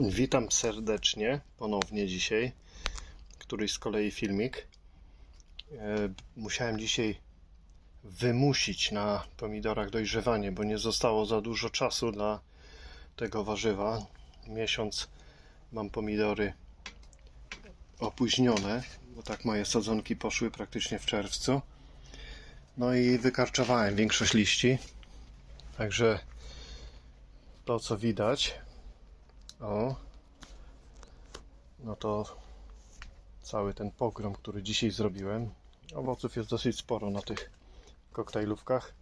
Witam serdecznie ponownie dzisiaj. Któryś z kolei filmik. E, Musiałem dzisiaj wymusić na pomidorach dojrzewanie, bo nie zostało za dużo czasu dla tego warzywa. Miesiąc mam pomidory opóźnione, bo tak moje sadzonki poszły praktycznie w czerwcu. No i wykarczowałem większość liści. Także to co widać, o, no to cały ten pogrom, który dzisiaj zrobiłem. Owoców jest dosyć sporo na tych koktajlówkach.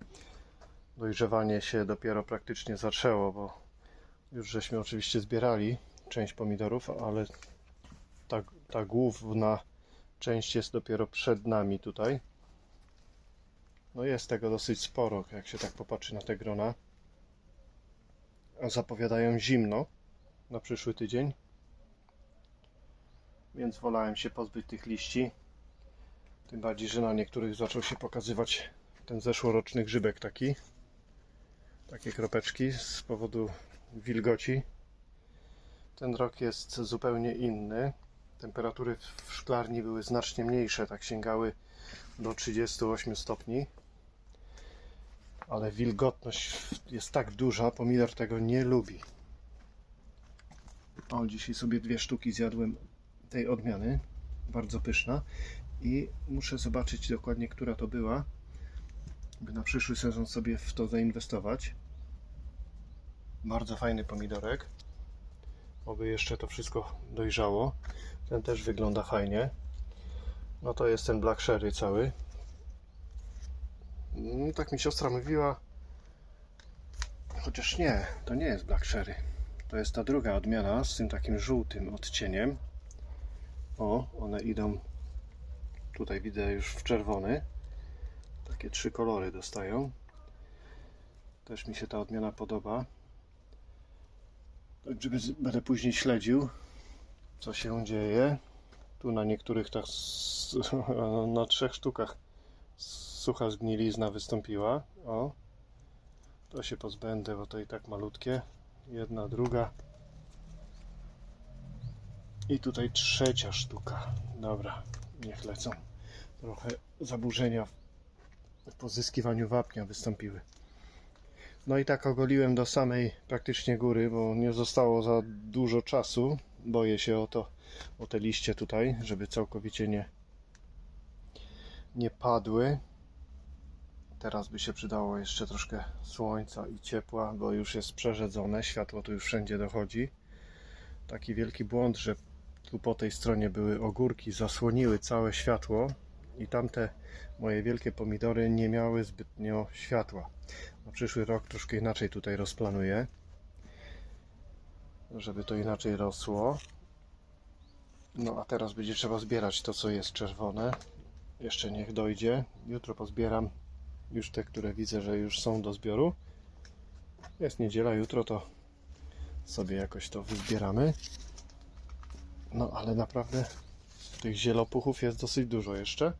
Dojrzewanie się dopiero praktycznie zaczęło, bo już żeśmy oczywiście zbierali część pomidorów, ale ta, ta główna część jest dopiero przed nami tutaj. No jest tego dosyć sporo, jak się tak popatrzy na te grona. A zapowiadają zimno na przyszły tydzień. Więc wolałem się pozbyć tych liści. Tym bardziej, że na niektórych zaczął się pokazywać ten zeszłoroczny grzybek taki. Takie kropeczki z powodu wilgoci. Ten rok jest zupełnie inny. Temperatury w szklarni były znacznie mniejsze, tak sięgały do 38 stopni. Ale wilgotność jest tak duża, pomidor tego nie lubi. O, dzisiaj sobie dwie sztuki zjadłem tej odmiany. Bardzo pyszna. I muszę zobaczyć dokładnie, która to była, by na przyszły sezon sobie w to zainwestować. Bardzo fajny pomidorek. Oby jeszcze to wszystko dojrzało. Ten też wygląda fajnie. No to jest ten Black Sherry cały. Mm, Tak mi siostra mówiła. Chociaż nie, to nie jest Black Sherry. To jest ta druga odmiana z tym takim żółtym odcieniem. O, one idą. Tutaj widzę już w czerwony. Takie trzy kolory dostają. Też mi się ta odmiana podoba. Tak, żeby z- będę później śledził, co się dzieje. Tu na niektórych tak na trzech sztukach sucha zgnilizna wystąpiła. O, to się pozbędę, bo to i tak malutkie. Jedna, druga. I tutaj trzecia sztuka. Dobra, niech lecą. Trochę zaburzenia w pozyskiwaniu wapnia wystąpiły. No i tak ogoliłem do samej praktycznie góry, bo nie zostało za dużo czasu. Boję się o to, o te liście tutaj, żeby całkowicie nie, nie padły. Teraz by się przydało jeszcze troszkę słońca i ciepła, bo już jest przerzedzone, światło tu już wszędzie dochodzi. Taki wielki błąd, że tu po tej stronie były ogórki, zasłoniły całe światło i tamte moje wielkie pomidory nie miały zbytnio światła. Na przyszły rok troszkę inaczej tutaj rozplanuję, żeby to inaczej rosło. No a teraz będzie trzeba zbierać to, co jest czerwone. Jeszcze niech dojdzie. Jutro pozbieram już te, które widzę, że już są do zbioru. Jest niedziela, jutro to sobie jakoś to wyzbieramy. No ale naprawdę tych zielopuchów jest dosyć dużo jeszcze.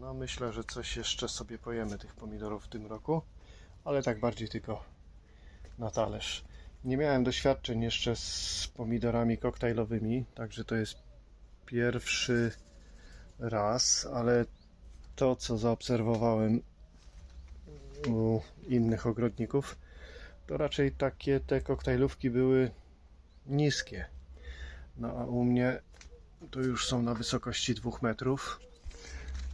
No myślę, że coś jeszcze sobie pojemy tych pomidorów w tym roku, ale tak bardziej tylko na talerz. Nie miałem doświadczeń jeszcze z pomidorami koktajlowymi, także to jest pierwszy raz, ale to co zaobserwowałem u innych ogrodników, to raczej takie te koktajlówki były niskie. No a u mnie to już są na wysokości 2 metrów.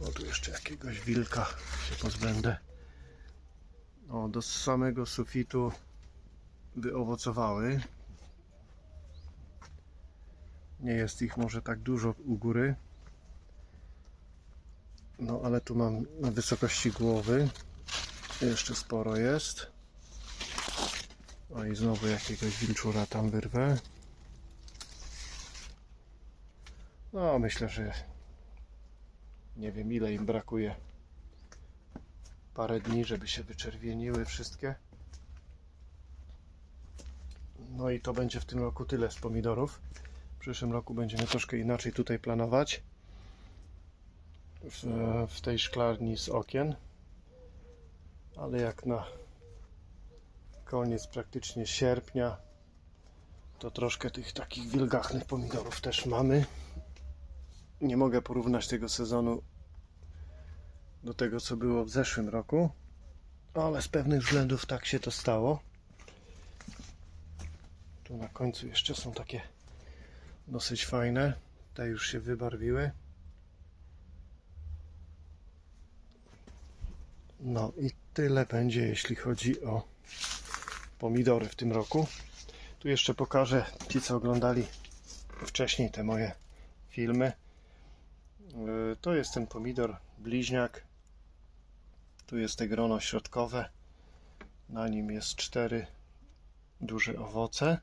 O tu jeszcze jakiegoś wilka się pozbędę. O, do samego sufitu wyowocowały. Nie jest ich może tak dużo u góry. No ale tu mam na wysokości głowy. Jeszcze sporo jest. O i znowu jakiegoś wilczura tam wyrwę. No myślę, że nie wiem ile im brakuje. Parę dni, żeby się wyczerwieniły wszystkie. No i to będzie w tym roku tyle z pomidorów. W przyszłym roku będziemy troszkę inaczej tutaj planować. W, w tej szklarni z okien. Ale jak na koniec praktycznie sierpnia. To troszkę tych takich wilgachnych pomidorów też mamy. Nie mogę porównać tego sezonu do tego, co było w zeszłym roku, ale z pewnych względów tak się to stało. Tu na końcu jeszcze są takie dosyć fajne. Te już się wybarwiły. No i tyle będzie, jeśli chodzi o pomidory w tym roku. Tu jeszcze pokażę ci, co oglądali wcześniej te moje filmy. Yy, To jest ten pomidor bliźniak. Tu jest te grono środkowe. Na nim jest cztery duże owoce.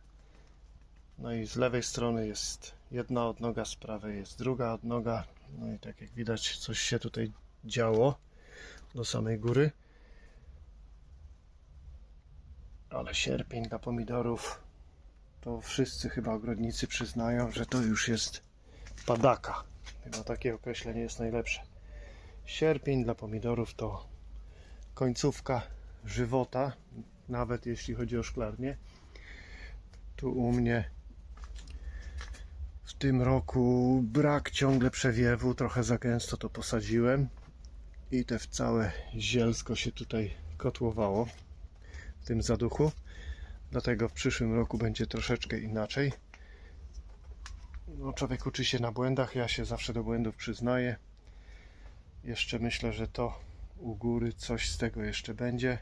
No i z lewej strony jest jedna odnoga, z prawej jest druga odnoga. No i tak jak widać, coś się tutaj działo do samej góry. Ale sierpień dla pomidorów to wszyscy chyba ogrodnicy przyznają, że to już jest padaka. Chyba takie określenie jest najlepsze. Sierpień dla pomidorów to końcówka żywota, nawet jeśli chodzi o szklarnię. Tu u mnie w tym roku brak ciągle przewiewu, trochę za gęsto to posadziłem i te w całe zielsko się tutaj kotłowało w tym zaduchu. Dlatego w przyszłym roku będzie troszeczkę inaczej. No, człowiek uczy się na błędach, ja się zawsze do błędów przyznaję. Jeszcze myślę, że to u góry coś z tego jeszcze będzie.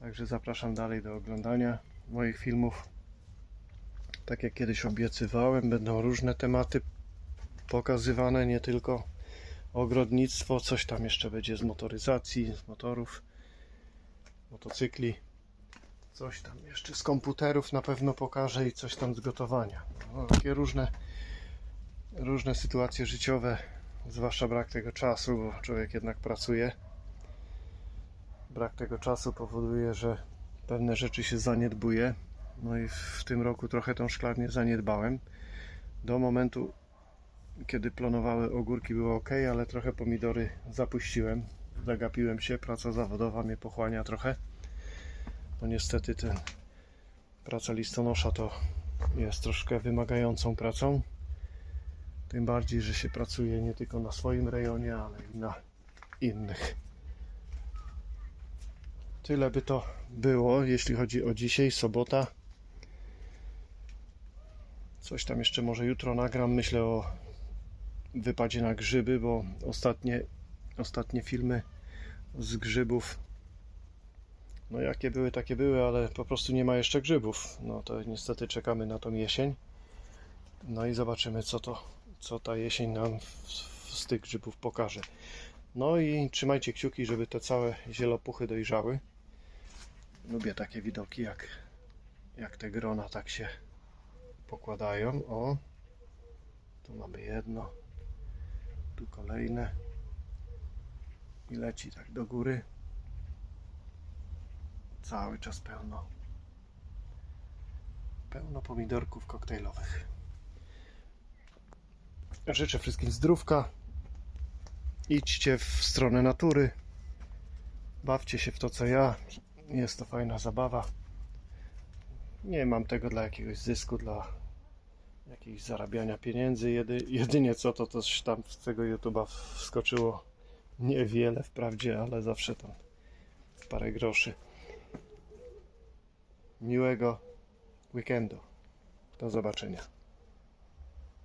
Także zapraszam dalej do oglądania moich filmów. Tak jak kiedyś obiecywałem, będą różne tematy pokazywane, nie tylko ogrodnictwo, coś tam jeszcze będzie z motoryzacji, z motorów, motocykli. Coś tam jeszcze z komputerów na pewno pokażę i coś tam z gotowania. No, takie różne, różne sytuacje życiowe, zwłaszcza brak tego czasu, bo człowiek jednak pracuje. Brak tego czasu powoduje, że pewne rzeczy się zaniedbuje. No i w tym roku trochę tą szklarnię zaniedbałem. Do momentu, kiedy planowały ogórki było ok, ale trochę pomidory zapuściłem. Zagapiłem się, praca zawodowa mnie pochłania trochę. Bo niestety ten praca listonosza to jest troszkę wymagającą pracą. Tym bardziej, że się pracuje nie tylko na swoim rejonie, ale i na innych. Tyle by to było, jeśli chodzi o dzisiaj, sobota. Coś tam jeszcze może jutro nagram. Myślę o wypadzie na grzyby, bo ostatnie, ostatnie filmy z grzybów, no jakie były, takie były, ale po prostu nie ma jeszcze grzybów. No to niestety czekamy na tą jesień. No i zobaczymy, co to, co ta jesień nam w- w- z tych grzybów pokaże. No i trzymajcie kciuki, żeby te całe zielopuchy dojrzały. Lubię takie widoki, jak, jak te grona tak się pokładają. O, tu mamy jedno, tu kolejne i leci tak do góry. Cały czas pełno. Pełno pomidorków koktajlowych. Życzę wszystkim zdrówka. Idźcie w stronę natury. Bawcie się w to, co ja. Jest to fajna zabawa. Nie mam tego dla jakiegoś zysku, dla jakiegoś zarabiania pieniędzy. Jedy, jedynie co to też tam z tego YouTube'a wskoczyło niewiele wprawdzie, ale zawsze tam parę groszy. Miłego weekendu. Do zobaczenia.